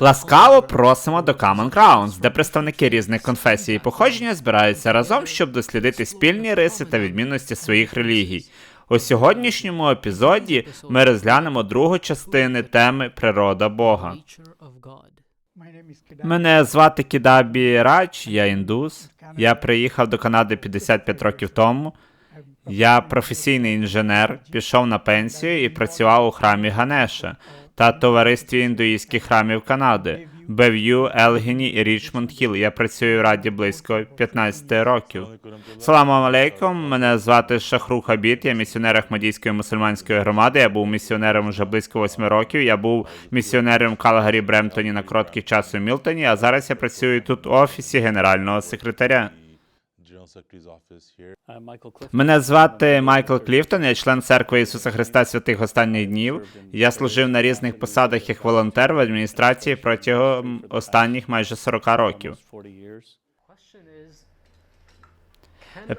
Ласкаво просимо до Common Grounds, де представники різних конфесій і походження збираються разом, щоб дослідити спільні риси та відмінності своїх релігій. У сьогоднішньому епізоді ми розглянемо другу частини теми природа Бога. Мене звати Кідабі Радж, я індус. Я приїхав до Канади 55 років тому. Я професійний інженер, пішов на пенсію і працював у храмі Ганеша та товаристві індуїстських храмів Канади Бев'ю, Елгіні і Річмонд Хіл. Я працюю в раді близько 15 років. Саламу алейкум, мене звати Шахру Хабіт, я місіонер Ахмадійської мусульманської громади. Я був місіонером вже близько 8 років. Я був місіонером Калгарі Бремтоні на короткий час у Мілтоні, а зараз я працюю тут у офісі генерального секретаря. Мене звати Майкл Кліфтон, я член церкви Ісуса Христа Святих Останніх Днів. Я служив на різних посадах як волонтер в адміністрації протягом останніх майже 40 років.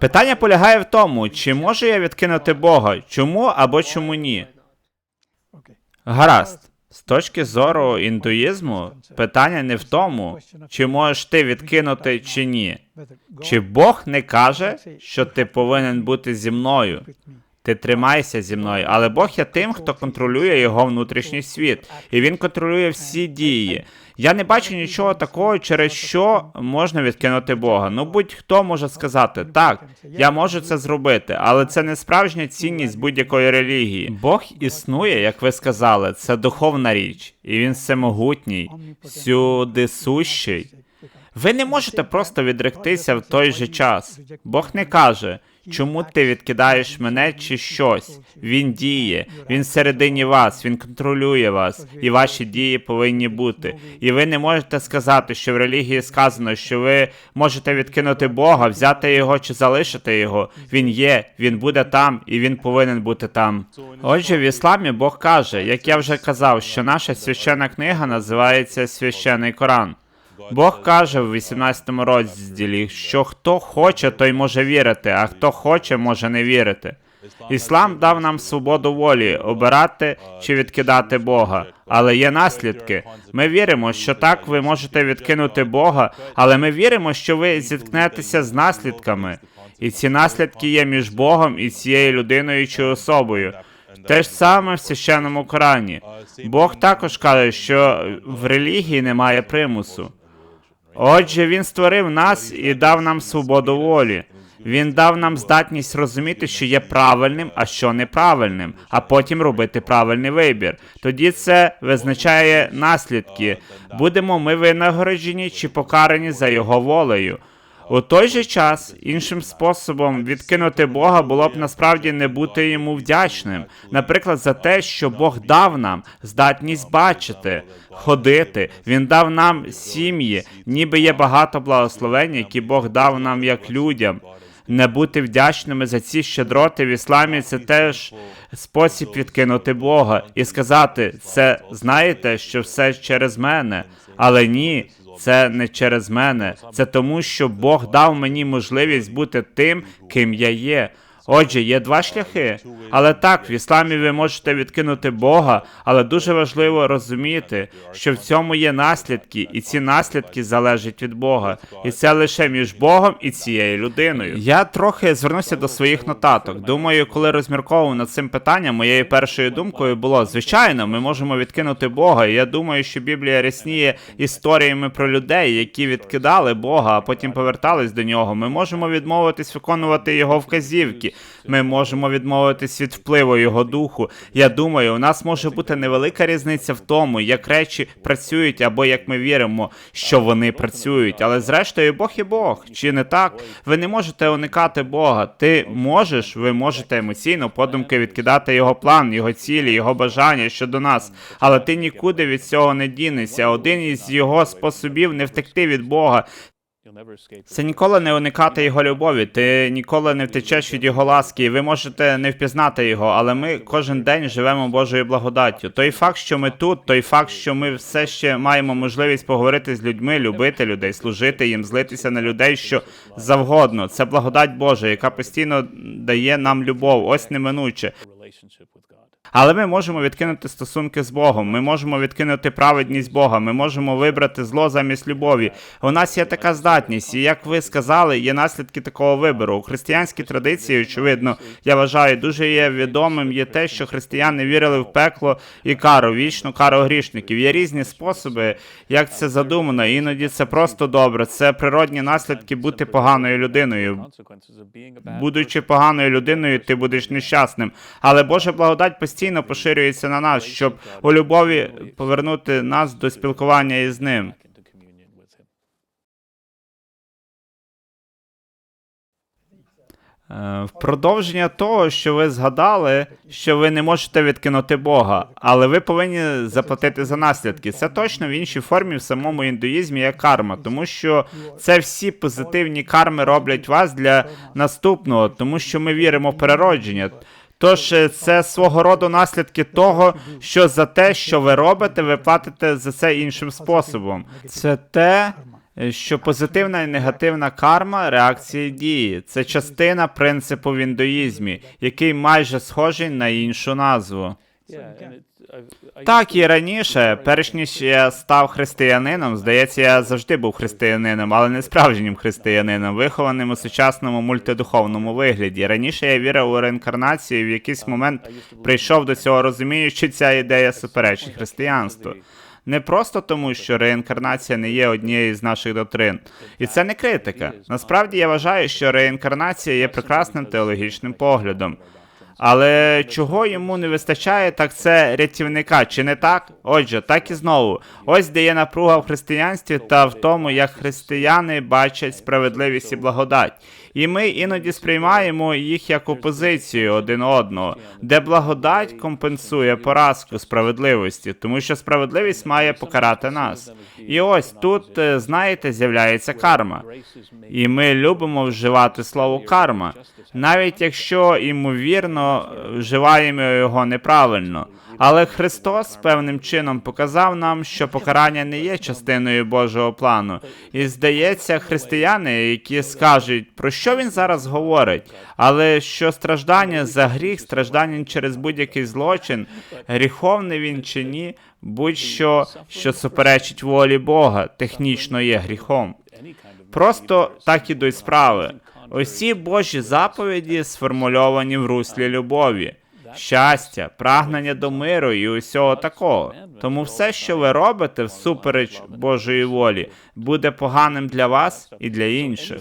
Питання полягає в тому, чи можу я відкинути Бога, чому або чому ні. Гаразд. З точки зору індуїзму, питання не в тому, чи можеш ти відкинути чи ні. Чи Бог не каже, що ти повинен бути зі мною? Ти тримайся зі мною, але Бог є тим, хто контролює його внутрішній світ, і він контролює всі дії. Я не бачу нічого такого, через що можна відкинути Бога. Ну будь-хто може сказати, так, я можу це зробити, але це не справжня цінність будь-якої релігії. Бог існує, як ви сказали, це духовна річ, і він всемогутній, всюди сущий. Ви не можете просто відректися в той же час. Бог не каже, чому ти відкидаєш мене чи щось. Він діє, він всередині вас, він контролює вас, і ваші дії повинні бути. І ви не можете сказати, що в релігії сказано, що ви можете відкинути Бога, взяти його чи залишити його. Він є, він буде там, і він повинен бути там. Отже, в ісламі Бог каже, як я вже казав, що наша священна книга називається Священний Коран. Бог каже в 18 розділі, що хто хоче, той може вірити, а хто хоче, може не вірити. Іслам дав нам свободу волі обирати чи відкидати Бога, але є наслідки. Ми віримо, що так ви можете відкинути Бога, але ми віримо, що ви зіткнетеся з наслідками, і ці наслідки є між Богом і цією людиною чи особою. Те ж саме в священному Корані. Бог також каже, що в релігії немає примусу. Отже, він створив нас і дав нам свободу волі. Він дав нам здатність розуміти, що є правильним, а що неправильним, а потім робити правильний вибір. Тоді це визначає наслідки. Будемо ми винагороджені чи покарані за його волею. У той же час іншим способом відкинути Бога було б насправді не бути йому вдячним, наприклад, за те, що Бог дав нам здатність бачити, ходити. Він дав нам сім'ї, ніби є багато благословень, які Бог дав нам як людям. Не бути вдячними за ці щедроти в ісламі це теж спосіб відкинути Бога і сказати, це знаєте, що все через мене, але ні. Це не через мене, це тому, що Бог дав мені можливість бути тим, ким я є. Отже, є два шляхи. Але так, в ісламі ви можете відкинути Бога, але дуже важливо розуміти, що в цьому є наслідки, і ці наслідки залежать від Бога. І це лише між Богом і цією людиною. Я трохи звернуся до своїх нотаток. Думаю, коли розмірковував над цим питанням, моєю першою думкою було звичайно, ми можемо відкинути Бога. І я думаю, що Біблія рясніє історіями про людей, які відкидали Бога, а потім повертались до нього. Ми можемо відмовитись виконувати його вказівки. Ми можемо відмовитись від впливу його духу. Я думаю, у нас може бути невелика різниця в тому, як речі працюють, або як ми віримо, що вони працюють. Але зрештою, Бог є Бог. Чи не так? Ви не можете уникати Бога. Ти можеш, ви можете емоційно подумки відкидати його план, його цілі, його бажання щодо нас. Але ти нікуди від цього не дінешся. Один із його способів не втекти від Бога. Це ніколи не уникати його любові. Ти ніколи не втечеш від його ласки, і ви можете не впізнати його, але ми кожен день живемо Божою благодаттю. Той факт, що ми тут, той факт, що ми все ще маємо можливість поговорити з людьми, любити людей, служити їм, злитися на людей, що завгодно. Це благодать Божа, яка постійно дає нам любов. Ось неминуче. Але ми можемо відкинути стосунки з Богом, ми можемо відкинути праведність Бога, ми можемо вибрати зло замість любові. У нас є така здатність, і як ви сказали, є наслідки такого вибору. У християнській традиції, очевидно, я вважаю, дуже є відомим є те, що християни вірили в пекло і кару, вічну кару грішників. Є різні способи, як це задумано. Іноді це просто добре. Це природні наслідки бути поганою людиною. Будучи поганою людиною, ти будеш нещасним. Але Божа благодать постійно поширюється на нас, щоб у любові повернути нас до спілкування із ним. Е, В продовження того, що ви згадали, що ви не можете відкинути Бога, але ви повинні заплатити за наслідки. Це точно в іншій формі в самому індуїзмі є карма, тому що це всі позитивні карми роблять вас для наступного, тому що ми віримо в переродження. Тож е, це свого роду наслідки того, що за те, що ви робите, ви платите за це іншим способом. Це те, е, що позитивна і негативна карма реакції дії. Це частина принципу в індуїзмі, який майже схожий на іншу назву. Так і раніше, перш ніж я став християнином, здається, я завжди був християнином, але не справжнім християнином, вихованим у сучасному мультидуховному вигляді. Раніше я вірив у реінкарнацію, і в якийсь момент прийшов до цього, розуміючи, ця ідея суперечить християнству. Не просто тому, що реінкарнація не є однією з наших доктрин. І це не критика. Насправді я вважаю, що реінкарнація є прекрасним теологічним поглядом. Але чого йому не вистачає, так це рятівника, чи не так? Отже, так і знову. Ось де є напруга в християнстві та в тому, як християни бачать справедливість і благодать. І ми іноді сприймаємо їх як опозицію один одного, де благодать компенсує поразку справедливості, тому що справедливість має покарати нас. І ось тут, е, знаєте, з'являється карма. І ми любимо вживати слово карма, навіть якщо ймовірно вживаємо його неправильно. Але Христос певним чином показав нам, що покарання не є частиною Божого плану. І здається, християни, які скажуть, про що він зараз говорить, але що страждання за гріх, страждання через будь-який злочин, гріховний він чи ні, будь-що, що суперечить волі Бога, технічно є гріхом. Просто так ідуть справи. Усі Божі заповіді сформульовані в руслі любові, щастя, прагнення до миру і усього такого. Тому все, що ви робите всупереч Божої волі, буде поганим для вас і для інших.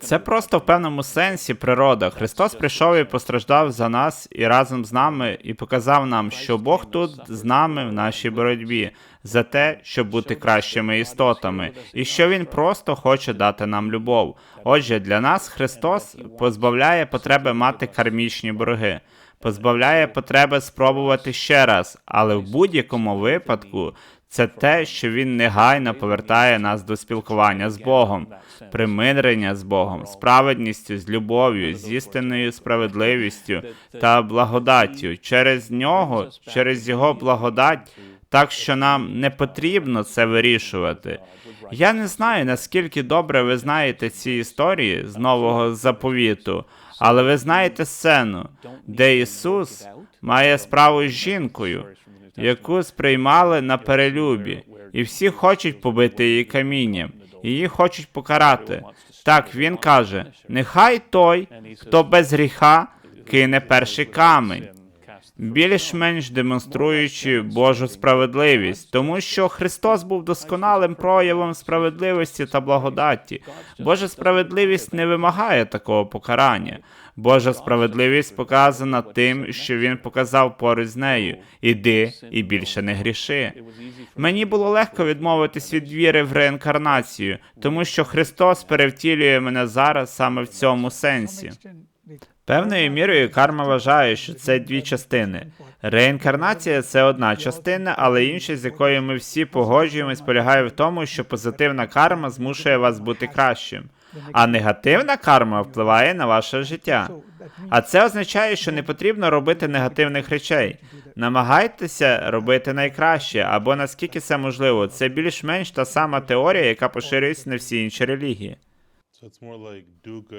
Це просто в певному сенсі природа. Христос прийшов і постраждав за нас і разом з нами, і показав нам, що Бог тут з нами в нашій боротьбі за те, щоб бути кращими істотами, і що Він просто хоче дати нам любов. Отже, для нас Христос позбавляє потреби мати кармічні борги. Позбавляє потреби спробувати ще раз, але в будь-якому випадку це те, що він негайно повертає нас до спілкування з Богом, примирення з Богом, справедністю, з любов'ю, з істинною справедливістю та благодаттю. Через нього, через його благодать, так що нам не потрібно це вирішувати. Я не знаю, наскільки добре ви знаєте ці історії з нового заповіту, але ви знаєте сцену, де Ісус має справу з жінкою, яку сприймали на перелюбі, і всі хочуть побити її камінням, її хочуть покарати. Так він каже: нехай той, хто без гріха кине перший камінь. Більш-менш демонструючи Божу справедливість, тому що Христос був досконалим проявом справедливості та благодаті. Божа справедливість не вимагає такого покарання. Божа справедливість показана тим, що він показав поруч з нею. Іди і більше не гріши. Мені було легко відмовитись від віри в реінкарнацію, тому що Христос перевтілює мене зараз саме в цьому сенсі. Певною мірою карма вважає, що це дві частини. Реінкарнація це одна частина, але інша, з якою ми всі погоджуємось, полягає в тому, що позитивна карма змушує вас бути кращим, а негативна карма впливає на ваше життя. А це означає, що не потрібно робити негативних речей. Намагайтеся робити найкраще, або наскільки це можливо. Це більш-менш та сама теорія, яка поширюється на всі інші релігії.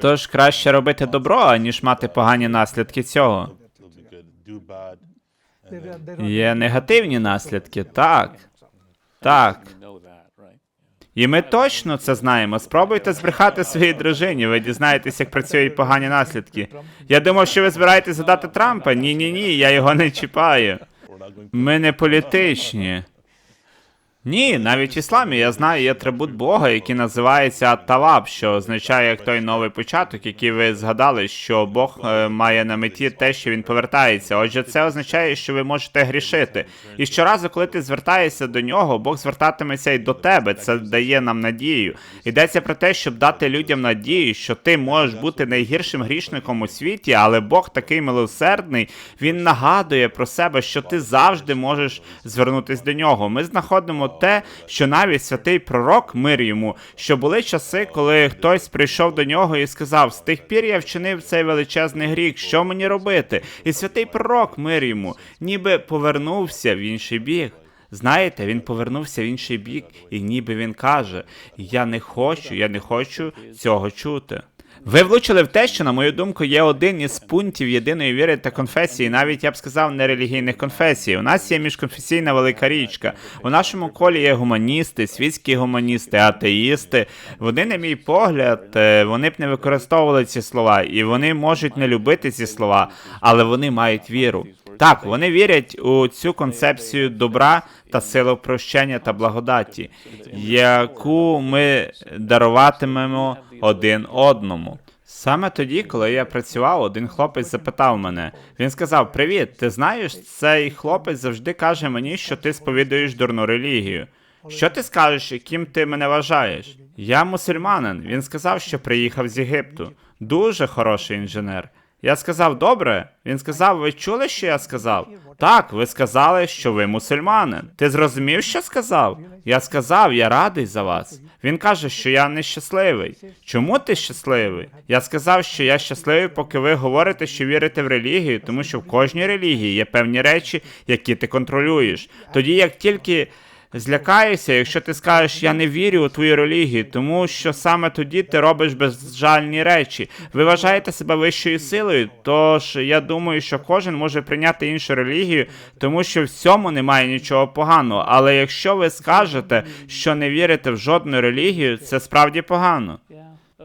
Тож краще робити добро, аніж мати погані наслідки цього. Є негативні наслідки, так. Так. І ми точно це знаємо. Спробуйте збрехати своїй дружині. Ви дізнаєтесь, як працюють погані наслідки. Я думав, що ви збираєтесь задати Трампа. Ні, ні, ні, я його не чіпаю. Ми не політичні. Ні, навіть в ісламі я знаю є атрибут Бога, який називається Таваб, що означає як той новий початок, який ви згадали, що Бог е, має на меті те, що він повертається. Отже, це означає, що ви можете грішити. І щоразу, коли ти звертаєшся до нього, Бог звертатиметься і до тебе. Це дає нам надію. Йдеться про те, щоб дати людям надію, що ти можеш бути найгіршим грішником у світі, але Бог такий милосердний. Він нагадує про себе, що ти завжди можеш звернутися до нього. Ми знаходимо те, що навіть святий пророк мир йому, що були часи, коли хтось прийшов до нього і сказав: з тих пір я вчинив цей величезний гріх, що мені робити? І святий пророк мир йому, ніби повернувся в інший бік. Знаєте, він повернувся в інший бік, і ніби він каже: Я не хочу, я не хочу цього чути. Ви влучили в те, що, на мою думку, є один із пунктів єдиної віри та конфесії, навіть я б сказав, нерелігійних конфесій. У нас є міжконфесійна велика річка. У нашому колі є гуманісти, світські гуманісти, атеїсти. Вони, на мій погляд, е, вони б не використовували ці слова, і вони можуть не любити ці слова, але вони мають віру. Так, вони вірять у цю концепцію добра та сили прощення та благодаті, яку ми даруватимемо один одному. Саме тоді, коли я працював, один хлопець запитав мене. Він сказав: Привіт, ти знаєш, цей хлопець завжди каже мені, що ти сповідуєш дурну релігію. Що ти скажеш, яким ти мене вважаєш? Я мусульманин. Він сказав, що приїхав з Єгипту. Дуже хороший інженер. Я сказав, добре. Він сказав, ви чули, що я сказав? Так, ви сказали, що ви мусульманин. Ти зрозумів, що сказав? Я сказав, я радий за вас. Він каже, що я нещасливий. Чому ти щасливий? Я сказав, що я щасливий, поки ви говорите, що вірите в релігію, тому що в кожній релігії є певні речі, які ти контролюєш. Тоді як тільки злякаєшся, якщо ти скажеш, я не вірю у твою релігію, тому що саме тоді ти робиш безжальні речі. Ви вважаєте себе вищою силою, тож я думаю, що кожен може прийняти іншу релігію, тому що в цьому немає нічого поганого. Але якщо ви скажете, що не вірите в жодну релігію, це справді погано.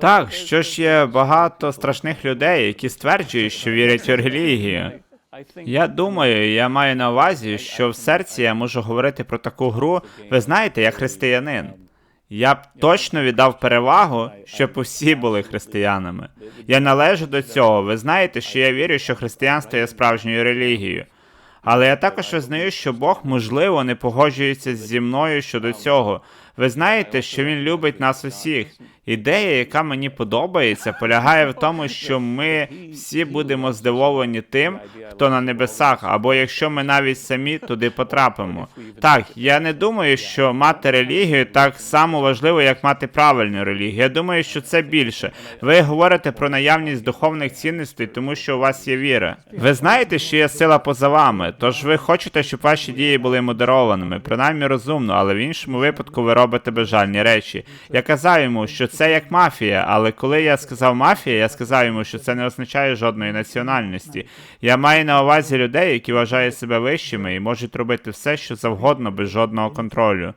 Так, що ж є багато страшних людей, які стверджують, що вірять у релігію. Я думаю, я маю на увазі, що в серці я можу говорити про таку гру, ви знаєте, як християнин. Я б точно віддав перевагу, щоб усі були християнами. Я належу до цього. Ви знаєте, що я вірю, що християнство є справжньою релігією. Але я також визнаю, що Бог, можливо, не погоджується зі мною щодо цього. Ви знаєте, що він любить нас усіх. Ідея, яка мені подобається, полягає в тому, що ми всі будемо здивовані тим, хто на небесах, або якщо ми навіть самі туди потрапимо. Так, я не думаю, що мати релігію так само важливо, як мати правильну релігію. Я думаю, що це більше. Ви говорите про наявність духовних цінностей, тому що у вас є віра. Ви знаєте, що є сила поза вами, тож ви хочете, щоб ваші дії були модерованими, принаймні розумно, але в іншому випадку ви робите безжальні речі. Я казав йому, що це як мафія, але коли я сказав мафія, я сказав йому, що це не означає жодної національності. Я маю на увазі людей, які вважають себе вищими і можуть робити все, що завгодно без жодного контролю.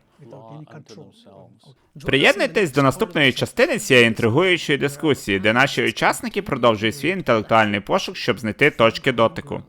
Приєднуйтесь до наступної частини цієї інтригуючої дискусії, де наші учасники продовжують свій інтелектуальний пошук, щоб знайти точки дотику.